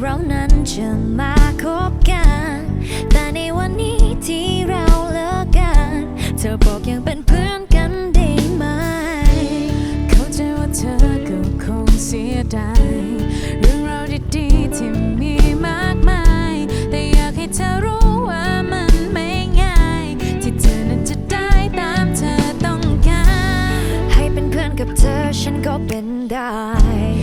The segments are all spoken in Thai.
เรานั้นจะมาคบกัน แต่ในวันนี้ที่เราเลิกกัน เธอบอกยังเป็นเพื่อนกันได้ไหม เข้าใจว่าเธอก็คงเสียดายเรื่องราวดีๆที่มีมากมาย แต่อยากให้เธอรู้ว่ามันไม่ง่าย ที่เธอจะได้ตามเธอต้องการ ให้เป็นเพื่อนกับเธอฉันก็เป็นได้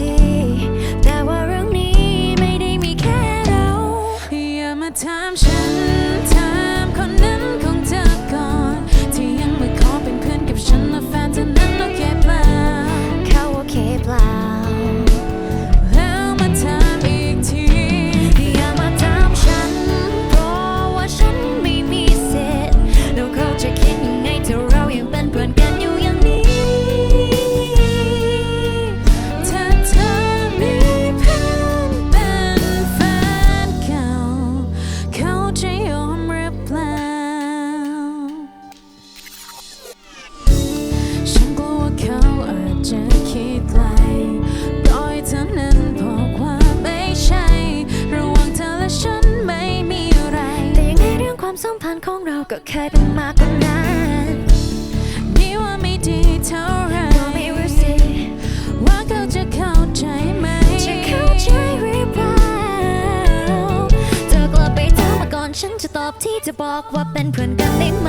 ดี แต่ว่าเรื่องนี้ไม่ได้มีแค่เรา อย่ามาถามฉัน สัมพันธ์ของเราก็เคยเป็นมากกว่านั้นนี่ว่าไม่ดีเท่าไรก็ไม่รู้สิว่าเขาจะเข้าใจไหมจะเข้าใจหรือเปล่าเธอกลับไปถามมาก่อนฉันจะตอบที่จะบอกว่าเป็นเพื่อนกันได้ไหม